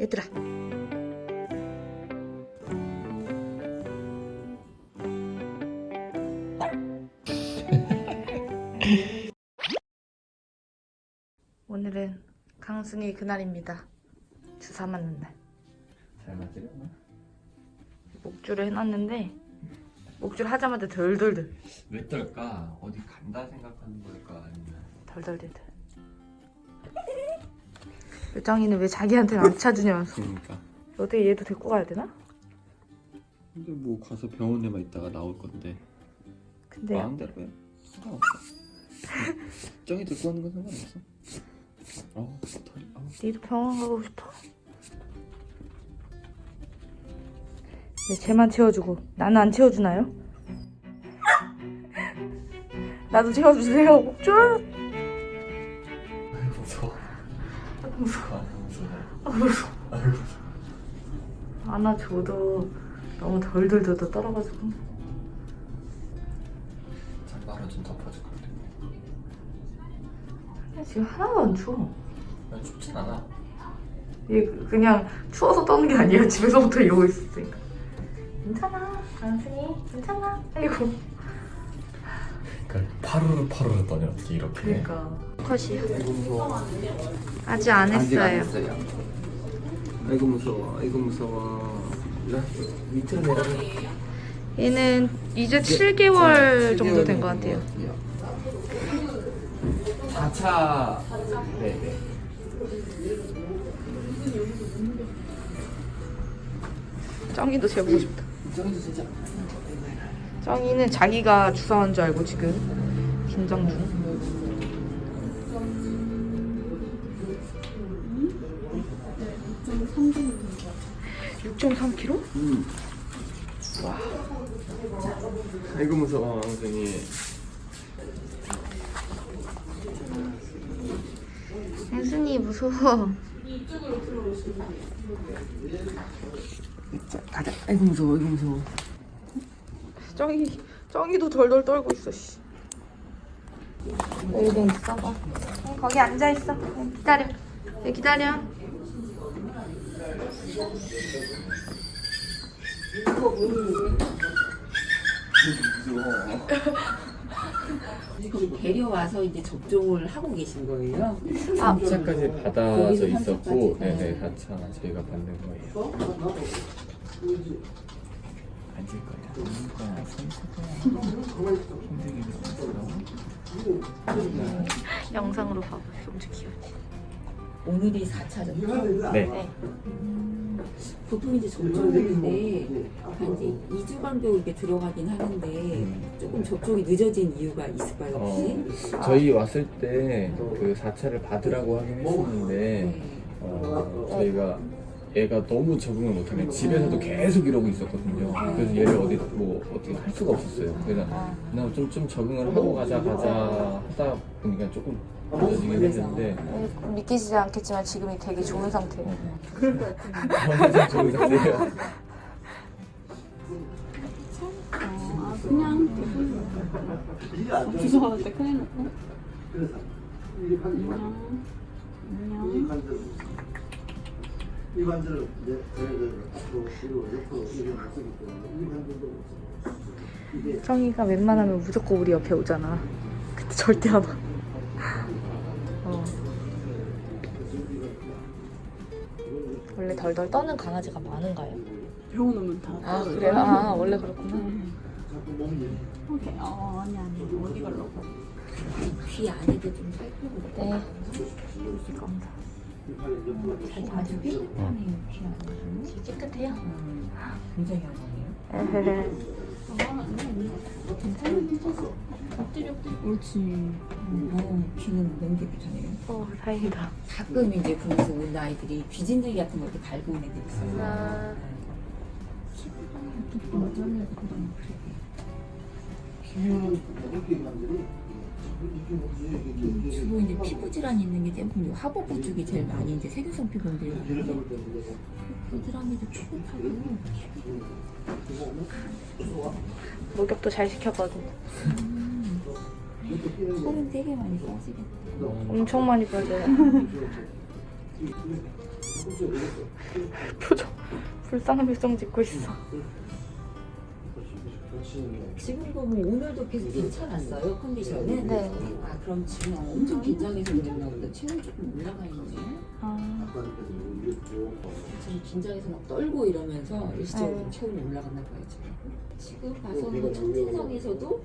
얘들아. 오늘은 강순이 그날입니다. 주사 맞는 날. 잘 맞으려나? 목줄을 해놨는데 목줄 하자마자 덜덜덜 왜 떨까? 어디 간다 생각하는 걸까? 아니면 덜덜덜. 요정이는 왜 자기한테는 안 차주냐면서. 그러니까. 어떻게 얘도 데리고 가야 되나? 근데 뭐 가서 병원에만 있다가 나올 건데. 근데 마음대로 해 상관없어. 정이 들고 하는 건 상관없어. 어우 털 어우. 니도 병원 가고 싶어? 왜 쟤만 채워주고. 나는 안 채워주나요? 나도 채워주세요 목줄 아이고 무서워 무서워 아이고 안아줘도 너무 덜덜덜덜 떨어가지고 잠바로 좀 덮어줄 건데 근데 지금 하나도 안 추워 난 춥진 않아 얘 그냥 추워서 떠는 게 아니야 집에서부터 이러고 있었으니까 괜찮아 강순이 괜찮아 아이고 그러니까 파루르 파루르 떠네 어떻게 이렇게 그러니까 컷이야 아이고 무서워 아직 안 했어요. 아이고 무서워. 아이고 무서워. 나 밑으로 내려가. 얘는 이제 7개월 정도 된 것 같아요. 4차. 네네 쩡이도 재보고 싶다. 정도 진짜 쩡이는 자기가 주사한 줄 알고 지금 긴장 중 6.3kg? 음. 와. 아이고 무서워 선생님. 혜순이 무서워 가자. 아이고 무서워. 아이고 무서워. 쩡이 쩡이도 덜덜 떨고 있어 씨. 여기 좀 있어봐 어, 거기 앉아있어 어, 기다려 여기 기다려 데려와서 이제 접종을 하고 계신 거예요? 아 3차까지 받아져 거기서 있었고, 3차까지. 네네 4차 저희가 받는 거예요. 앉을 거야. 앉을 거야. 손 힘들게 영상으로 봐봐 엄청 귀엽지 오늘이 4차 접종. 네. 네. 보통 이제 접종하는데 한 이제 2주 간 도 이렇게 들어가긴 하는데 조금 접종이 늦어진 이유가 있을까요 혹시? 어, 저희 왔을 때 그 4차를 받으라고 하긴 했었는데 네. 어, 저희가 얘가 너무 적응을 못하면 집에서도 계속 이러고 있었거든요. 그래서 얘를 어디 뭐 어떻게 할 수가 없었어요. 그래서 그냥 좀, 좀 적응을 하고 가자 가자 하다 보니까 조금 늦어지긴 했는데. 믿기지 않겠지만 지금이 되게 좋은 상태예요. 완전 좋은 상태예요. 무서워한테 큰일 났 관절을 이제 저희들 앞으로 뒤로 옆으로 이렇게 못 쓰기 때문에 이 관절도 못 써요. 이게 쩡이가 웬만하면 무조건 우리 옆에 오잖아 근데 절대 안 와. 어. 원래 덜덜 떠는 강아지가 많은가요? 병원 오면 다. 아 그래요? 아 원래 그렇구나 자꾸 몸이 오케이. 어, 아니, 아니. 어디 가려고? 귀 안에도 좀 살펴볼게요. 네 이겁니다 잘 아주 삐끗하네요 귀 안에도. 되게 깨끗해요 음, 굉장히 하네요. 에헤헤. 엎드려, 엎드려. 옳지. 음, 귀는 너무 깨끗하네요. 어 다행이다 가끔 이제 그래서 온 아이들이 귀진들기 같은 거 이렇게 온 애들 있어요. 아. 관절이 이게 뭐지 이게 이게 이게 주로 이제 피부 질환 있는 게 조금 하복부 쪽이 제일 많이 이제 세균성 피부인들이 배를 많은데 부드러움이도 푸릇하고 목욕도 잘 뛰는 거 살은 되게 많이 빠지겠다. 엄청 많이 빠져요. 표정 불쌍한 표정 짓고 있어. 그렇지. 지금도 뭐 오늘도 계속 괜찮았어요 컨디션은? 네. 아 그럼 지금 엄청 긴장해서 그랬나 보다 체온이 조금 올라가 있네 아, 이랬고. 지금 긴장해서 막 떨고 이러면서 일시적으로 네. 체온이 올라갔나 봐요 지금 지금 봐서는 청진성에서도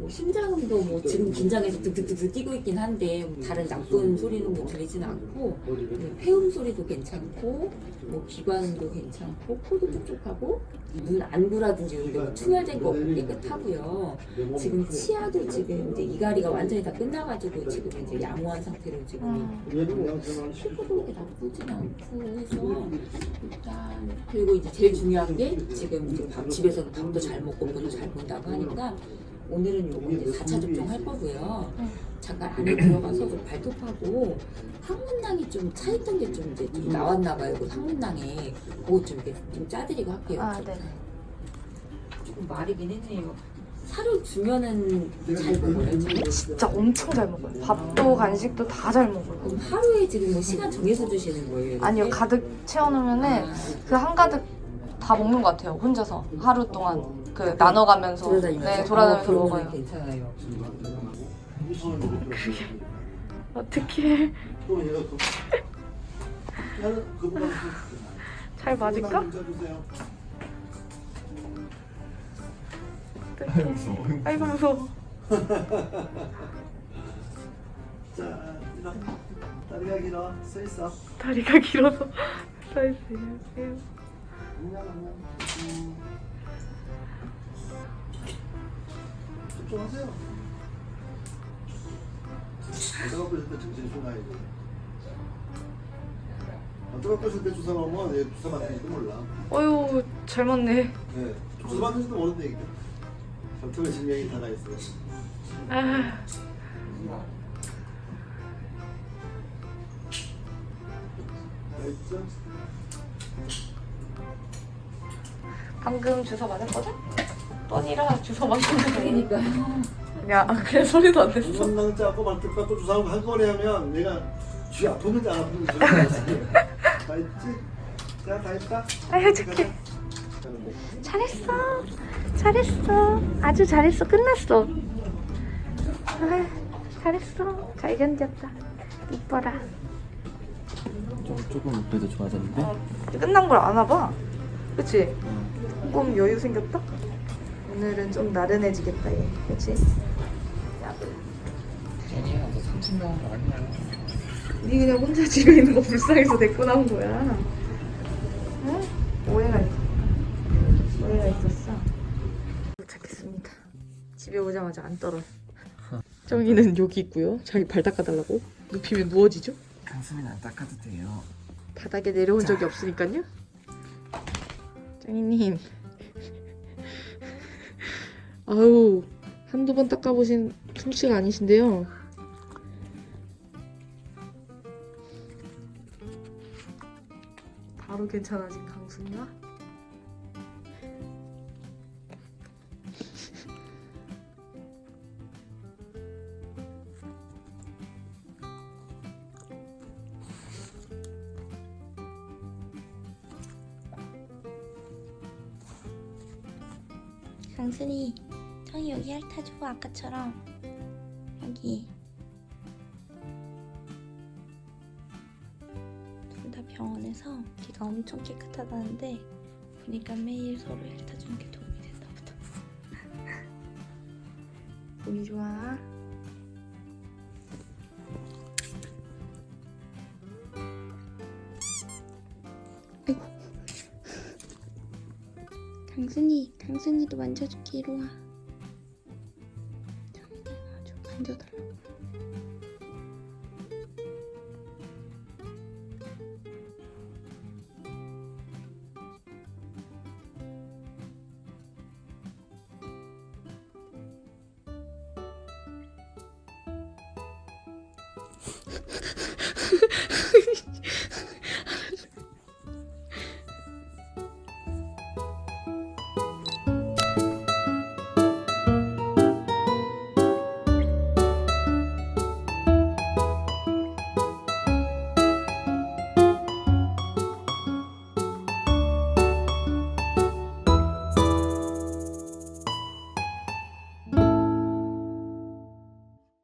뭐 심장도 뭐 지금 긴장해서 득득득득 뛰고 있긴 한데 뭐 다른 나쁜 소리는 뭐 들리지는 않고 네, 폐음 소리도 괜찮고 뭐 기관도 괜찮고 코도 촉촉하고 눈 안구라든지 이런 데뭐 충혈된 거 없고 깨끗하고요. 지금 치아도 지금 이제 이갈이가 완전히 다 끝나가지고 지금 이제 양호한 상태로 지금 양처럼 피부도 그렇게 나쁘진 않고 해서 일단 그리고 이제 제일 중요한 게 지금 이제 밥 집에서는 밥도 잘 먹고 물도 잘 본다고 하니까 오늘은 요거 이제 4차 접종 할 거고요. 잠깐 안에 들어가서 좀 발톱하고 항문낭이 좀 차있던 게 좀 이제 좀 나왔나 봐요. 그 항문낭에 그거 좀 이렇게 좀 짜드리고 할게요. 아, 네. 조금 마르긴 했네요. 사료 주면은 잘 먹어요. 지금. 진짜 엄청 잘 먹어요. 밥도 간식도 다 잘 먹어요. 그럼 하루에 지금 뭐 시간 정해서 주시는 거예요? 이렇게? 아니요, 가득 채워놓으면은 아, 그 한 가득 다 먹는 것 같아요. 혼자서 하루 동안 그 나눠가면서 네 돌아다니면서 어, 먹어요. 괜찮아요. 어떻게 잘 맞을까? 어떡해. 아이고 무서워. 자, 일어. 다리가 길어. 서 있어. 다리가 길어서 사이즈 안녕하세요. 안녕, 안녕. 음. 집중하세요. 내가 뺐을 때 정신이 좀 나야 돼. 내가 뺐을 때 주사 놓으면 얘 주사 맞는지도 몰라. 어유 잘 맞네. 네. 주사 맞는지도 모르는데 이게. 전투의 진명이 하나 있어요. 아? 방금 주사 맞았거든? 뻔이라 주사 맞았는데 그러니까 그냥 그냥 소리도 안 냈어. 건강 짜고 말뚝 또 주사 한꺼번에 하면 내가 쥐 아프는지 안 아프는지 모르겠어. 다 했지? 자, 다 했다? 아유 착해. 잘했어. 잘했어. 아주 잘했어. 끝났어. 아, 잘했어. 잘 견뎠다. 이뻐라. 좀 조금 그래도 좋아졌는데? 어, 끝난 걸 아나 봐. 그치? 조금 여유 생겼다? 오늘은 좀 나른해지겠다 얘. 그치? 아니야, 너 삼촌 나온 거 아니야. 니 그냥 혼자 집에 있는 거 불쌍해서 데리고 나온 거야. 응? 오해가 있어. 오해가 있었어. 도착했습니다. 집에 오자마자 안 떨어. 정이는 여기 있고요. 자기 발 닦아달라고. 눕히면 누워지죠? 안 닦아도 돼요. 바닥에 내려온 적이 없으니까요. 짱이님. 아우 한두 번 닦아보신 솜씨가 아니신데요. 바로 괜찮아진 강 강순이 형이 여기 핥아줘 아까처럼 여기 둘 다 병원에서 귀가 엄청 깨끗하다는데 보니까 매일 서로 핥아주는 게 도움이 된다 보다. 보기 좋아 강순이, 강순이도 만져줄게 이리 와. 내가 좀 만져달라고.